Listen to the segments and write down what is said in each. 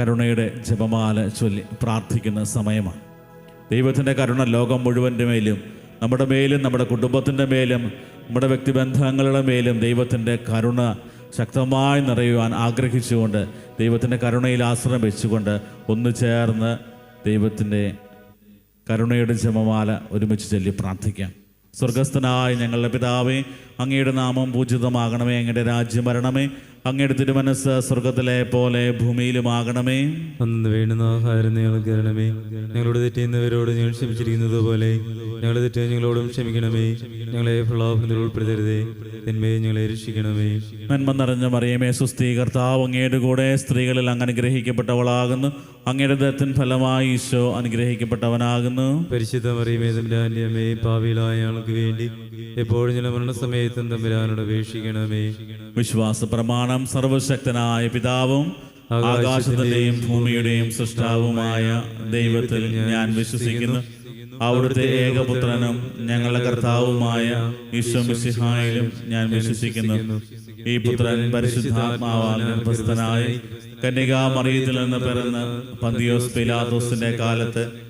കരുണയുടെ ജപമാല ചൊല്ലി പ്രാർത്ഥിക്കുന്ന സമയമാണ്. ദൈവത്തിന്റെ കരുണ ലോകം മുഴുവന്റെ മേലും നമ്മുടെ മേലും നമ്മുടെ കുടുംബത്തിന്റെ മേലും നമ്മുടെ വ്യക്തിബന്ധങ്ങളുടെ മേലും ദൈവത്തിന്റെ കരുണ ശക്തമായി നിറയുവാൻ ആഗ്രഹിച്ചുകൊണ്ട് ദൈവത്തിന്റെ കരുണയിൽ ആശ്രയം വെച്ചുകൊണ്ട് ഒന്ന് ചേർന്ന് ദൈവത്തിന്റെ കരുണയുടെ ജപമാല ഒരുമിച്ച് ചൊല്ലി പ്രാർത്ഥിക്കാം. സ്വർഗസ്ഥനായ ഞങ്ങളുടെ പിതാവേ അങ്ങയുടെ നാമം പൂജിതമാകണമേ അങ്ങയുടെ രാജ്യം വരണമേ. അങ്ങയുടെ തിരുമനസ് സ്വർഗത്തിലെ പോലെ ഭൂമിയിലുമാകണമേ. അന്ന് വേണ്ടുന്ന ആഹാരം ഞങ്ങൾക്ക് തരണമേ. ഞങ്ങളോട് തെറ്റുന്നവരോട് ഞങ്ങൾ ക്ഷമിച്ചിരിക്കുന്നത് പോലെ ഞങ്ങൾ തെറ്റ് ഞങ്ങളോടും ക്ഷമിക്കണമേ. ഞങ്ങളെ പ്രലോഭനത്തിൽ ഉൾപ്പെടുത്തരുതേ. തിന്മയെ ഞങ്ങളെ രക്ഷിക്കണമേ. നന്മ നിറഞ്ഞ മറിയമേ സുസ്ഥീ കർത്താവ് അങ്ങയുടെ കൂടെ സ്ത്രീകളിൽ അങ്ങ് അനുഗ്രഹിക്കപ്പെട്ടവളാകുന്നു. അങ്ങയുടെ ദത്തിൻ ഫലമായി ഈശോ അനുഗ്രഹിക്കപ്പെട്ടവനാകുന്നു. പരിശുദ്ധ മറിയമേ തന്റെ അന്യമേ പാവിയിലായ ആൾക്ക് വേണ്ടി എപ്പോഴും ചില മരണസമയത്തും തമ്പുരാനോട് അപേക്ഷിക്കണമേ. വിശ്വാസ പ്രമാണം സർവശക്തനായ പിതാവും ആകാശത്തിന്റെയും ഭൂമിയുടെയും സൃഷ്ടാവുമായ ദൈവത്തിൽ ഞാൻ വിശ്വസിക്കുന്നു. അവിടുത്തെ ഏകപുത്രനും ഞങ്ങളുടെ കർത്താവുമായ ഈശോ മിശിഹായിലും ഞാൻ വിശ്വസിക്കുന്നു. ഈ പുത്രൻ പരിശുദ്ധാത്മാവാൽ കന്യകാമറിയത്തിൽ കന്യകാ മറിയത്തിൽ നിന്ന് പിറന്ന് പന്തിയോസ് പിലാത്തോസിന്റെ കാലത്ത്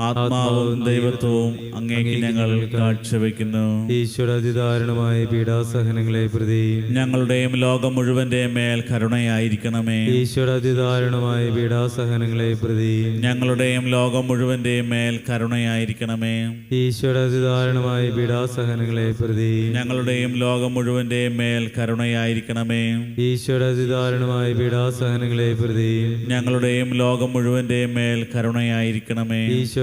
ആത്മാവും ദൈവത്വവും അങ്ങേക്ക് ഞങ്ങൾ കാഴ്ചവെക്കുന്നു. ഈശ്വര അതിദാരുണമായ പീഡാസഹനങ്ങളെ പ്രതി ഞങ്ങളുടെയും ലോകം മുഴുവന്റെയും മേൽ കരുണയായിരിക്കണമേ. ഈശ്വര അതിദാരുണമായ പീഡാസഹനങ്ങളെ പ്രതി ഞങ്ങളുടെയും ലോകം മുഴുവന്റെയും മേൽ കരുണയായിരിക്കണമേ. ഈശ്വര അതിദാരുണമായ പീഡാസഹനങ്ങളെ പ്രതി ഞങ്ങളുടെയും ലോകം മുഴുവന്റെയും മേൽ കരുണയായിരിക്കണമേ. ഈശ്വര അതിദാരുണമായ പീഡാസഹനങ്ങളെ പ്രതി ഞങ്ങളുടെയും ലോകം മുഴുവന്റെയും മേൽ കരുണയായിരിക്കണമേ. ഈശ്വര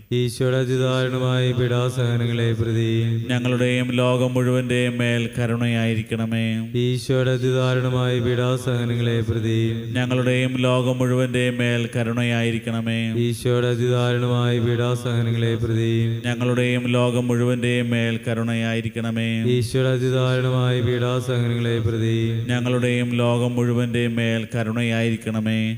ഈശോയുടെ അതിദാരുണമായ പീഡാസഹനങ്ങളെ പ്രതി. ഞങ്ങളുടെയും ലോകം മുഴുവന്റെയും മേൽ കരുണയായിരിക്കണമേ. ഈശോയുടെ അതിദാരുണമായ പീഡാസഹനങ്ങളെ പ്രതി. ഞങ്ങളുടെയും ലോകം മുഴുവന്റെയും മേൽ കരുണയായിരിക്കണമേ. ഈശോയുടെ അതിദാരുണമായ പീഡാസഹനങ്ങളെ പ്രതി. ഞങ്ങളുടെയും ലോകം മുഴുവന്റെയും മേൽ കരുണയായിരിക്കണമേ. ഈശോയുടെ അതിദാരുണമായ പീഡാസഹനങ്ങളെ പ്രതി. ഞങ്ങളുടെയും ലോകം മുഴുവന്റെയും മേൽ കരുണയായിരിക്കണമേ.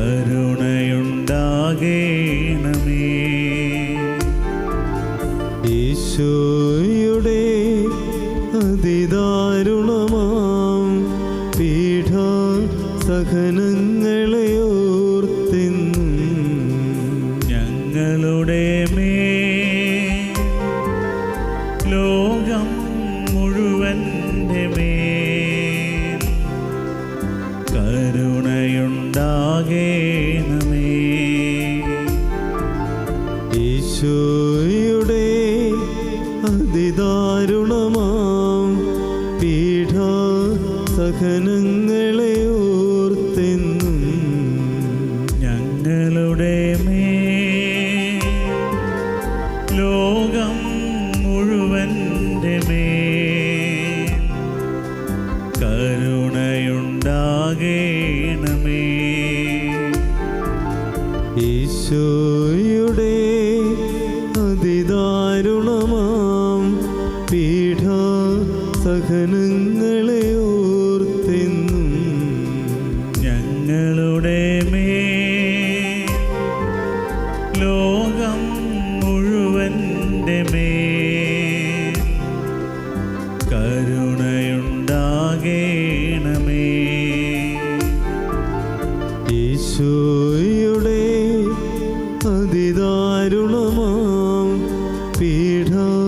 കരുണയുണ്ടാകേണമേ. ഈശോയുടെ അതിദാരുണമാം പീഠാ സഹനങ്ങളെ ഓർത്തെന്നും ഞങ്ങളുടെ മേൽ ലോകം മുഴുവന്റെ മേൽ കരുണയുണ്ടാകേണമേ ഈശോയുടെ അതിദാരുണമാം പീഠാ സഹനങ്ങളെ ഓർത്തെന്നും ഞങ്ങളുടെ മേൽ ഈശോയുടെ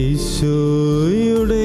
ഈശോയുടെ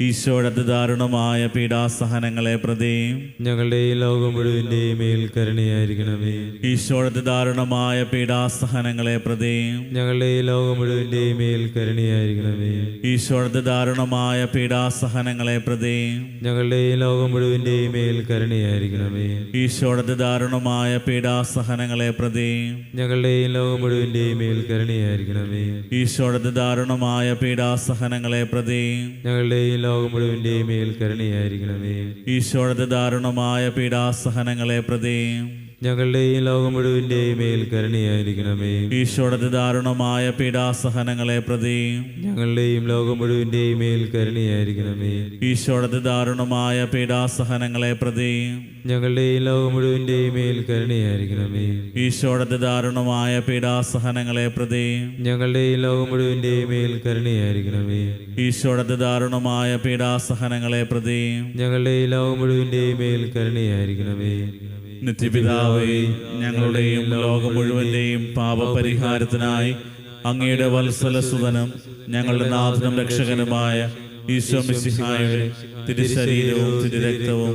ഈശോയുടെ ദാരുണമായ പീഡാസഹനങ്ങളെ പ്രതി ഞങ്ങളുടെ ഈ ലോകം മുഴുവന്റെയും മേൽ കരുണയായിരിക്കണമേ. ദാരുണമായ പീഡാസഹനങ്ങളെ പ്രതി ഞങ്ങളുടെ ഈ ലോകം മുഴുവന്റെയും മേൽ കരുണയായിരിക്കണമേ. ദാരുണമായ പീഡാസഹനങ്ങളെ പ്രതി ഞങ്ങളുടെ ഈ ലോകം മുഴുവന്റെയും മേൽ കരുണയായിരിക്കണമേ. ദാരുണമായ പീഡാസഹനങ്ങളെ പ്രതി ഞങ്ങളുടെ ഈ ലോകം മുഴുവന്റെയും മേൽ കരുണയായിരിക്കണമേ. ദാരുണമായ പീഡാസഹനങ്ങളെ പ്രതി ഞങ്ങളുടെ ഈ ലോകം മുഴുവന്റെയും മേൽ കരുണയായിരിക്കണമേ ഈശോയുടെ ദാരുണമായ പീഡാസഹനങ്ങളെ പ്രതി ഞങ്ങളുടെ ഈ ലോകം മുഴുവന്റെയും മേൽ കരുണയായിരിക്കണമേ. ഈശോടത്തെ ദാരുണമായ പീഡാസഹനങ്ങളെ പ്രതി ഞങ്ങളുടെയും ലോകം മുഴുവന്റെയും മേൽ കരുണയായിരിക്കണമേ. ഈശോടത്തെ ദാരുണമായ പീഡാസഹനങ്ങളെ പ്രതി ഞങ്ങളുടെയും ലോകം മുഴുവന്റെയും മേൽ കരുണയായിരിക്കണമേ. ഈശോടത്തെ ദാരുണമായ പീഡാസഹനങ്ങളെ പ്രതി ഞങ്ങളുടെയും ലോകം മുഴുവന്റെയും മേൽ കരുണയായിരിക്കണമേ. ഈശോടത്തെ ദാരുണമായ പീഡാസഹനങ്ങളെ പ്രതി ഞങ്ങളുടെയും ഈ ലോകം മുഴുവന്റെയും മേൽ കരുണയായിരിക്കണമേ. നിത്യപിതാവേ ഞങ്ങളുടെയും ലോകം മുഴുവന്റെയും പാപപരിഹാരത്തിനായി അങ്ങയുടെ വത്സല സുതനം ഞങ്ങളുടെ നാഥനും രക്ഷകനുമായ ഈശോ മിശിഹായുടെ തിരുശരീരവും തിരുരക്തവും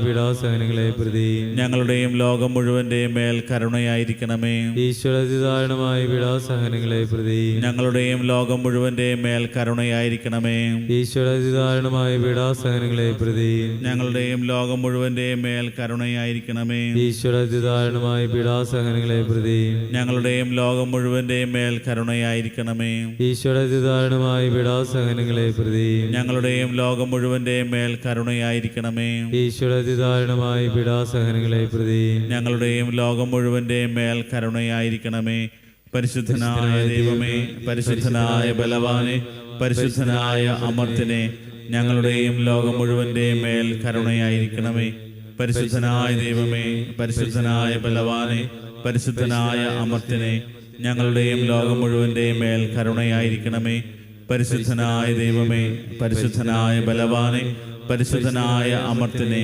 പീഡാസഹനങ്ങളെ പ്രതി. ഞങ്ങളുടെയും ലോകം മുഴുവന്റെയും മേൽ കരുണയായിരിക്കണമേ. ഈശ്വര അതിദാരുണമായ പീഡാസഹനങ്ങളെ പ്രതി. ഞങ്ങളുടെയും ലോകം മുഴുവന്റെയും മേൽ കരുണയായിരിക്കണമേ. ഈശ്വര അതിദാരുണമായ പീഡാസഹനങ്ങളെ പ്രതി. ഞങ്ങളുടെയും ലോകം മുഴുവന്റെയും മേൽ കരുണയായിരിക്കണമേ. ഈശ്വര അതിദാരുണമായ പീഡാസഹനങ്ങളെ പ്രതി. ഞങ്ങളുടെയും ലോകം മുഴുവന്റെയും മേൽ കരുണയായിരിക്കണമേ. ഈശ്വര അതിദാരുണമായ പീഡാസഹനങ്ങളെ പ്രതി. ഞങ്ങളുടെയും ലോകം മുഴുവന്റെയും മേൽ കരുണയായിരിക്കണമേ. ഈശ്വര അതിദാരുണമായ പീഡാസഹനങ്ങളെ പ്രതി ഞങ്ങളുടെയും ലോകം മുഴുവന്റെയും മേൽ കരുണയായിരിക്കണമേ. പരിശുദ്ധനായ ദൈവമേ പരിശുദ്ധനായ ബലവാനെ പരിശുദ്ധനായ അമർത്തിനെ ഞങ്ങളുടെയും ലോകം മുഴുവന്റെയും മേൽ കരുണയായിരിക്കണമേ. പരിശുദ്ധനായ ദൈവമേ പരിശുദ്ധനായ ബലവാനെ പരിശുദ്ധനായ അമർത്തിനെ ഞങ്ങളുടെയും ലോകം മുഴുവന്റെയും മേൽ കരുണയായിരിക്കണമേ. പരിശുദ്ധനായ ദൈവമേ പരിശുദ്ധനായ ബലവാനെ പരിശുദ്ധനായ അമർത്തിനെ